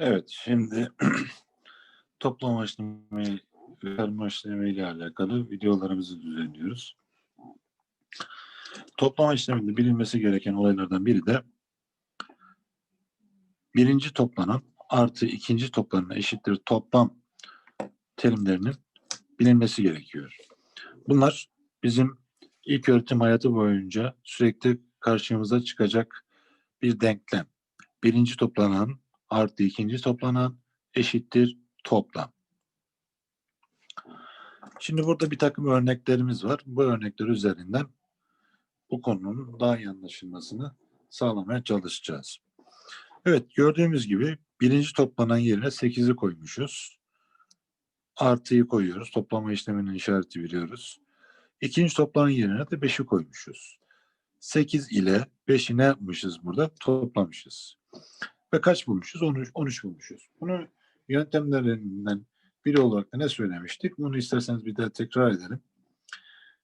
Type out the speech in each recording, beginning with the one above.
Evet, şimdi toplama işlemi, verme işlemi ile alakalı videolarımızı düzenliyoruz. Toplama işleminde bilinmesi gereken olaylardan biri de birinci toplanan artı ikinci toplanan eşittir toplam terimlerinin bilinmesi gerekiyor. Bunlar bizim ilk öğretim hayatı boyunca sürekli karşımıza çıkacak bir denklem. Birinci toplanan artı ikinci toplanan eşittir toplam. Şimdi burada bir takım örneklerimiz var. Bu örnekler üzerinden bu konunun daha iyi anlaşılmasını sağlamaya çalışacağız. Evet gördüğümüz gibi birinci toplanan yerine 8'i koymuşuz. Artıyı koyuyoruz. Toplama işleminin işareti veriyoruz. İkinci toplanan yerine de 5'i koymuşuz. 8 ile 5'i ne yapmışız burada? Toplamışız. Ve kaç bulmuşuz? 13, 13 bulmuşuz. Bunu yöntemlerinden biri olarak da ne söylemiştik? Bunu isterseniz bir daha tekrar edelim.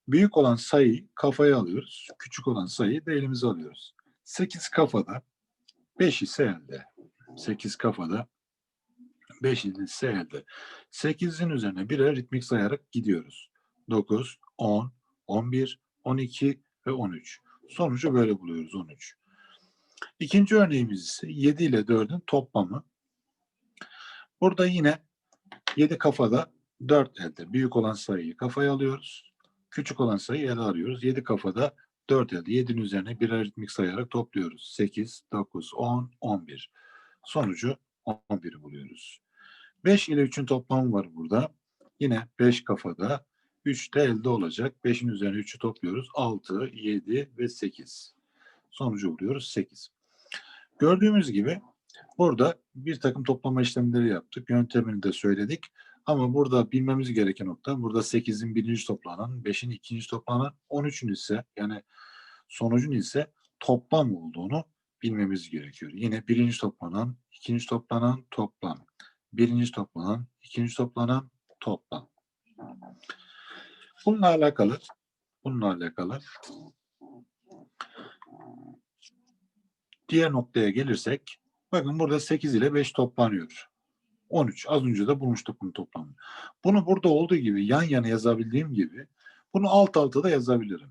Büyük olan sayıyı kafaya alıyoruz. Küçük olan sayıyı da elimize alıyoruz. 8 kafada, 5 ise elde. 8 kafada, 5 ise elde. 8'in üzerine birer ritmik sayarak gidiyoruz. 9, 10, 11, 12 ve 13. Sonucu böyle buluyoruz 13. İkinci örneğimiz ise 7 ile 4'ün toplamı. Burada yine 7 kafada 4 elde. Büyük olan sayıyı kafaya alıyoruz. Küçük olan sayıyı ele alıyoruz. 7 kafada 4 elde. 7'nin üzerine bir aritmik sayarak topluyoruz. 8, 9, 10, 11. Sonucu 11'i buluyoruz. 5 ile 3'ün toplamı var burada. Yine 5 kafada 3 de elde olacak. 5'in üzerine 3'ü topluyoruz. 6, 7 ve 8. Sonucu buluyoruz 8. Gördüğümüz gibi burada bir takım toplama işlemleri yaptık. Yöntemini de söyledik. Ama burada bilmemiz gereken nokta burada 8'in birinci toplanan, 5'in ikinci toplanan, 13'ün ise yani sonucun ise toplam olduğunu bilmemiz gerekiyor. Yine birinci toplanan, ikinci toplanan, toplam. Birinci toplanan, ikinci toplanan, toplam. Bununla alakalı, bununla alakalı diğer noktaya gelirsek, bakın burada 8 ile 5 toplanıyor. 13. Az önce de bulmuştuk bunu toplamını. Bunu burada olduğu gibi yan yana yazabildiğim gibi bunu alt alta da yazabilirim.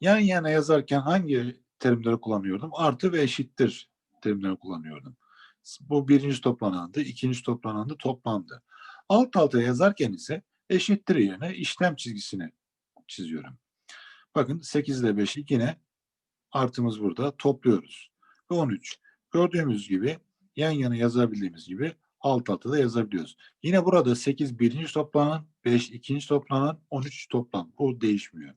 Yan yana yazarken hangi terimleri kullanıyordum? Artı ve eşittir terimleri kullanıyordum. Bu birinci toplanandı, ikinci toplanandı, toplamdı. Alt alta yazarken ise eşittir yerine işlem çizgisini çiziyorum. Bakın 8 ile 5'i yine artımız burada topluyoruz. Ve 13. Gördüğümüz gibi yan yana yazabildiğimiz gibi alt alta da yazabiliyoruz. Yine burada 8 birinci toplanan, 5 ikinci toplanan, 13 toplam. Bu değişmiyor.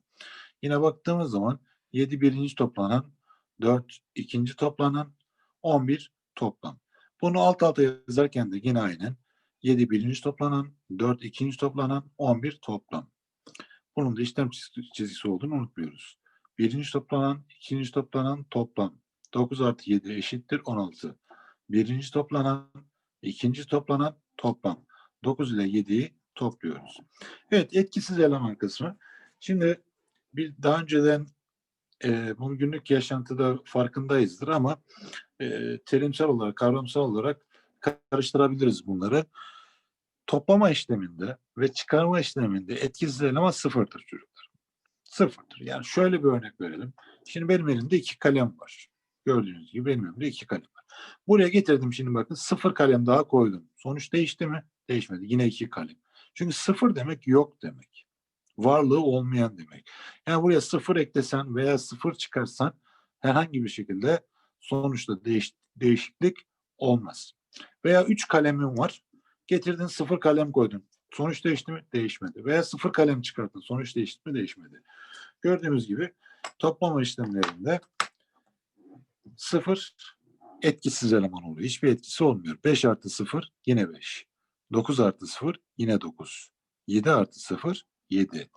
Yine baktığımız zaman 7 birinci toplanan, 4 ikinci toplanan, 11 toplam. Bunu alt alta yazarken de yine aynen 7 birinci toplanan, 4 ikinci toplanan, 11 toplam. Bunun da işlem çizgisi olduğunu unutmuyoruz. Birinci toplanan, ikinci toplanan, toplam. 9 artı 7 eşittir 16. Birinci toplanan, ikinci toplanan, toplam. 9 ile 7'yi topluyoruz. Evet, etkisiz eleman kısmı. Şimdi bir daha önceden e, bunu günlük yaşantıda farkındayızdır ama e, terimsel olarak, kavramsal olarak karıştırabiliriz bunları. Toplama işleminde ve çıkarma işleminde etkisiz eleman sıfırdır çocuklar. Sıfırdır. Yani şöyle bir örnek verelim. Şimdi benim elimde iki kalem var. Gördüğünüz gibi benim elimde iki kalem var. Buraya getirdim şimdi bakın sıfır kalem daha koydum. Sonuç değişti mi? Değişmedi. Yine iki kalem. Çünkü sıfır demek yok demek. Varlığı olmayan demek. Yani buraya sıfır eklesen veya sıfır çıkarsan herhangi bir şekilde sonuçta değiş, değişiklik olmaz. Veya üç kalemim var. Getirdin sıfır kalem koydun. Sonuç değişti mi? Değişmedi. Veya sıfır kalem çıkarttın. Sonuç değişti mi? Değişmedi. Gördüğümüz gibi toplama işlemlerinde sıfır etkisiz eleman oluyor. Hiçbir etkisi olmuyor. 5 artı 0 yine 5. 9 artı 0 yine 9. 7 artı 0 7.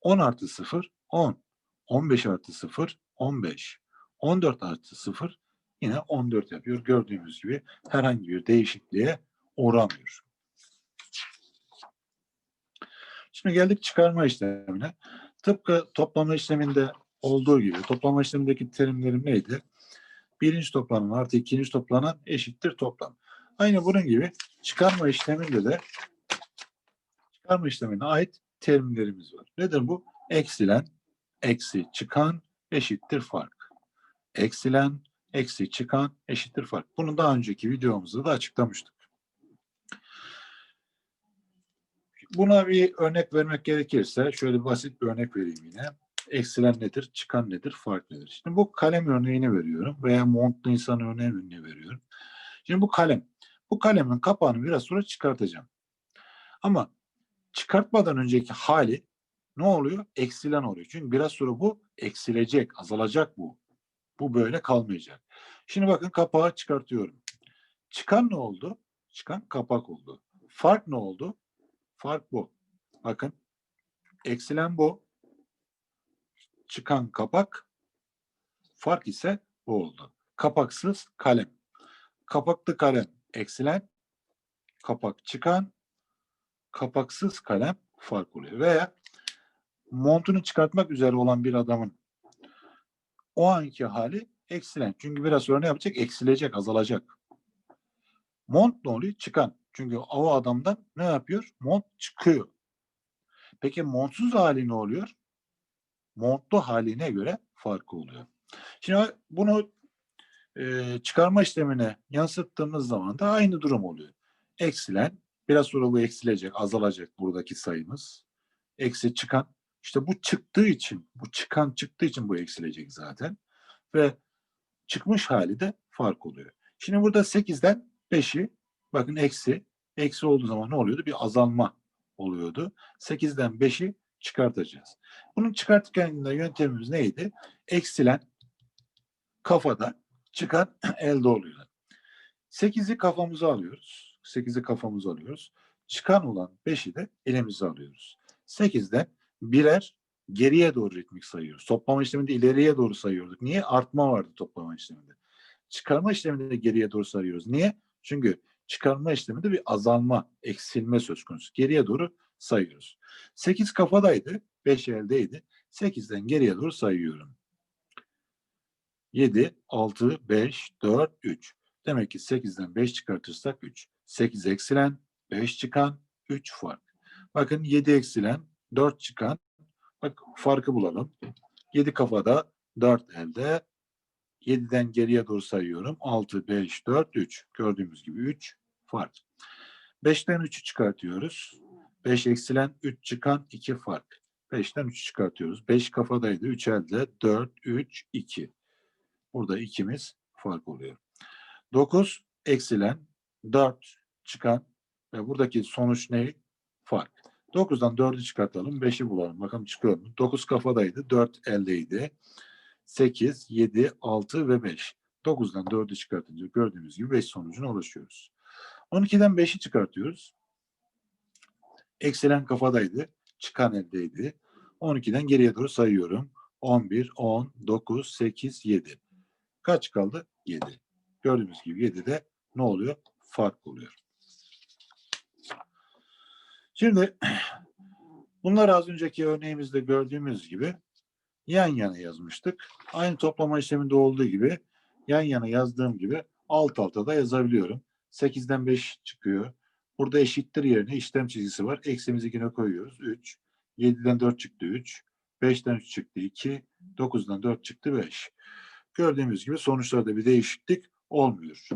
10 artı 0 10. 15 artı 0 15. 14 artı 0 yine 14 yapıyor. Gördüğümüz gibi herhangi bir değişikliğe uğramıyor. Şimdi geldik çıkarma işlemine. Tıpkı toplama işleminde olduğu gibi toplama işlemindeki terimlerim neydi? Birinci toplanan artı ikinci toplanan eşittir toplam. Aynı bunun gibi çıkarma işleminde de çıkarma işlemine ait terimlerimiz var. Nedir bu? Eksilen, eksi çıkan eşittir fark. Eksilen, eksi çıkan eşittir fark. Bunu daha önceki videomuzda da açıklamıştık. Buna bir örnek vermek gerekirse şöyle basit bir örnek vereyim yine. Eksilen nedir, çıkan nedir, fark nedir? Şimdi bu kalem örneğini veriyorum veya montlu insan örneğini veriyorum. Şimdi bu kalem. Bu kalemin kapağını biraz sonra çıkartacağım. Ama çıkartmadan önceki hali ne oluyor? Eksilen oluyor. Çünkü biraz sonra bu eksilecek, azalacak bu. Bu böyle kalmayacak. Şimdi bakın kapağı çıkartıyorum. Çıkan ne oldu? Çıkan kapak oldu. Fark ne oldu? Fark bu. Bakın. Eksilen bu. Çıkan kapak. Fark ise bu oldu. Kapaksız kalem. Kapaklı kalem eksilen. Kapak çıkan. Kapaksız kalem fark oluyor. Veya montunu çıkartmak üzere olan bir adamın o anki hali eksilen. Çünkü biraz sonra ne yapacak? Eksilecek, azalacak. Mont ne oluyor? Çıkan. Çünkü o adamdan ne yapıyor? Mont çıkıyor. Peki montsuz hali ne oluyor? Montlu haline göre farkı oluyor. Şimdi bunu e, çıkarma işlemine yansıttığımız zaman da aynı durum oluyor. Eksilen, biraz sonra bu eksilecek, azalacak buradaki sayımız. Eksi çıkan, işte bu çıktığı için, bu çıkan çıktığı için bu eksilecek zaten. Ve çıkmış hali de fark oluyor. Şimdi burada 8'den 5'i bakın eksi. Eksi olduğu zaman ne oluyordu? Bir azalma oluyordu. 8'den 5'i çıkartacağız. Bunun çıkartırken de yöntemimiz neydi? Eksilen kafada çıkan elde oluyor. 8'i kafamıza alıyoruz. 8'i kafamıza alıyoruz. Çıkan olan 5'i de elimize alıyoruz. 8'den birer geriye doğru ritmik sayıyoruz. Toplama işleminde ileriye doğru sayıyorduk. Niye? Artma vardı toplama işleminde. Çıkarma işleminde de geriye doğru sayıyoruz. Niye? Çünkü çıkarma işleminde bir azalma, eksilme söz konusu. Geriye doğru sayıyoruz. 8 kafadaydı, 5 eldeydi. 8'den geriye doğru sayıyorum. 7, 6, 5, 4, 3. Demek ki 8'den 5 çıkartırsak 3. 8 eksilen, 5 çıkan, 3 fark. Bakın 7 eksilen, 4 çıkan. Bak farkı bulalım. 7 kafada, 4 elde. 7'den geriye doğru sayıyorum. 6, 5, 4, 3. Gördüğümüz gibi 3 fark. 5'ten 3'ü çıkartıyoruz. 5 eksilen, 3 çıkan, 2 fark. 5'ten 3'ü çıkartıyoruz. 5 kafadaydı, 3 elde. 4, 3, 2. Burada ikimiz fark oluyor. 9 eksilen, 4 çıkan ve buradaki sonuç ne? Fark. 9'dan 4'ü çıkartalım, 5'i bulalım. Bakalım çıkıyor mu? 9 kafadaydı, 4 eldeydi. 8, 7, 6 ve 5. 9'dan 4'ü çıkartınca gördüğünüz gibi 5 sonucuna ulaşıyoruz. 12'den 5'i çıkartıyoruz. Eksilen kafadaydı, çıkan eldeydi. 12'den geriye doğru sayıyorum. 11, 10, 9, 8, 7. Kaç kaldı? 7. Gördüğünüz gibi 7'de ne oluyor? Fark oluyor. Şimdi bunlar az önceki örneğimizde gördüğümüz gibi yan yana yazmıştık. Aynı toplama işleminde olduğu gibi yan yana yazdığım gibi alt alta da yazabiliyorum. 8'den 5 çıkıyor. Burada eşittir yerine işlem çizgisi var. Eksimizi yine koyuyoruz. 3. 7'den 4 çıktı 3. 5'ten 3 çıktı 2. 9'dan 4 çıktı 5. Gördüğümüz gibi sonuçlarda bir değişiklik olmuyor.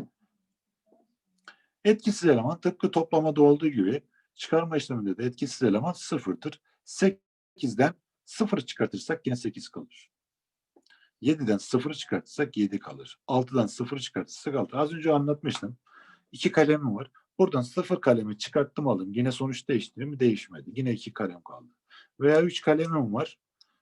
Etkisiz eleman tıpkı toplamada olduğu gibi çıkarma işleminde de etkisiz eleman sıfırdır. 8'den 0 çıkartırsak yine 8 kalır. 7'den 0 çıkartırsak 7 kalır. 6'dan 0 çıkartırsak 6. Az önce anlatmıştım. İki kalemim var. Buradan 0 kalemi çıkarttım aldım. Yine sonuç değişti mi? Değişmedi. Yine 2 kalem kaldı. Veya 3 kalemim var.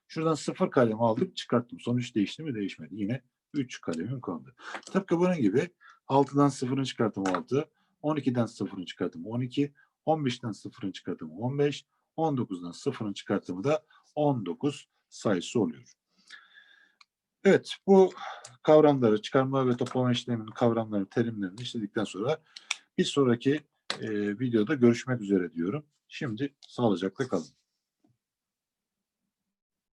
Şuradan 0 kalem aldım çıkarttım. Sonuç değişti mi? Değişmedi. Yine 3 kalemim kaldı. Tıpkı bunun gibi 6'dan 0'ını çıkarttım 6. 12'den 0'ını çıkarttım 12. 15'ten 0'ını çıkarttım 15. 19'dan 0'ını çıkarttığımı da 19 sayısı oluyor. Evet, bu kavramları, çıkarma ve toplama işleminin kavramlarını, terimlerini işledikten sonra bir sonraki e, videoda görüşmek üzere diyorum. Şimdi sağlıcakla kalın.